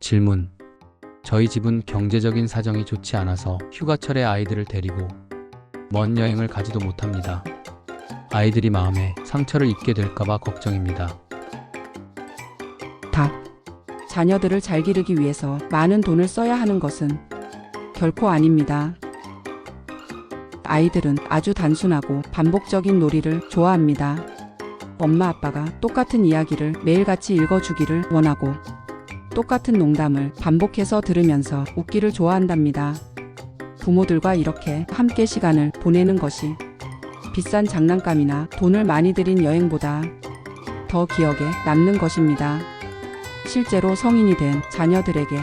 질문. 저희 집은 경제적인 사정이 좋지 않아서 휴가철에 아이들을 데리고 먼 여행을 가지도 못합니다. 아이들이 마음에 상처를 입게 될까봐 걱정입니다. 답. 자녀들을 잘 기르기 위해서 많은 돈을 써야 하는 것은 결코 아닙니다. 아이들은 아주 단순하고 반복적인 놀이를 좋아합니다. 엄마 아빠가 똑같은 이야기를 매일같이 읽어주기를 원하고 똑같은 농담을 반복해서 들으면서 웃기를 좋아한답니다. 부모들과 이렇게 함께 시간을 보내는 것이 비싼 장난감이나 돈을 많이 들인 여행보다 더 기억에 남는 것입니다. 실제로 성인이 된 자녀들에게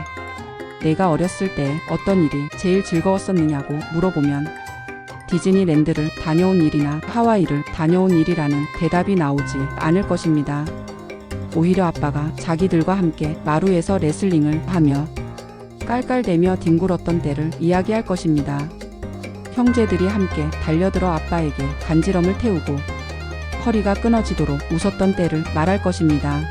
내가 어렸을 때 어떤 일이 제일 즐거웠었느냐고 물어보면 디즈니랜드를 다녀온 일이나 하와이를 다녀온 일이라는 대답이 나오지 않을 것입니다. 오히려 아빠가 자기들과 함께 마루에서 레슬링을 하며 깔깔대며 뒹굴었던 때를 이야기할 것입니다. 형제들이 함께 달려들어 아빠에게 간지럼을 태우고 허리가 끊어지도록 웃었던 때를 말할 것입니다.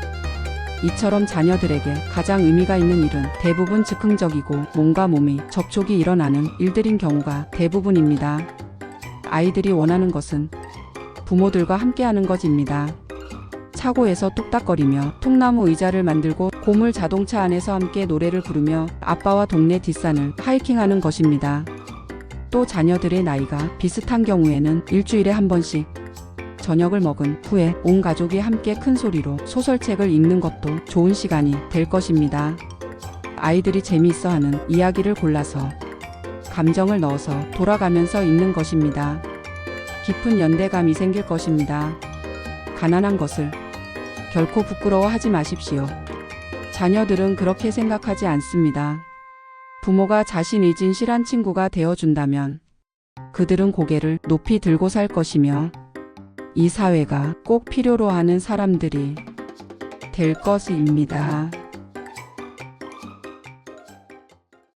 이처럼 자녀들에게 가장 의미가 있는 일은 대부분 즉흥적이고 몸과 몸이 접촉이 일어나는 일들인 경우가 대부분입니다. 아이들이 원하는 것은 부모들과 함께하는 것입니다. 차고에서 뚝딱거리며 통나무 의자를 만들고 고물 자동차 안에서 함께 노래를 부르며 아빠와 동네 뒷산을 하이킹하는 것입니다. 또 자녀들의 나이가 비슷한 경우에는 일주일에 한 번씩 저녁을 먹은 후에 온 가족이 함께 큰 소리로 소설책을 읽는 것도 좋은 시간이 될 것입니다. 아이들이 재미있어 하는 이야기를 골라서 감정을 넣어서 돌아가면서 읽는 것입니다. 깊은 연대감이 생길 것입니다. 가난한 것을 결코 부끄러워하지 마십시오. 자녀들은 그렇게 생각하지 않습니다. 부모가 자신이 진실한 친구가 되어준다면 그들은 고개를 높이 들고 살 것이며 이 사회가 꼭 필요로 하는 사람들이 될 것입니다.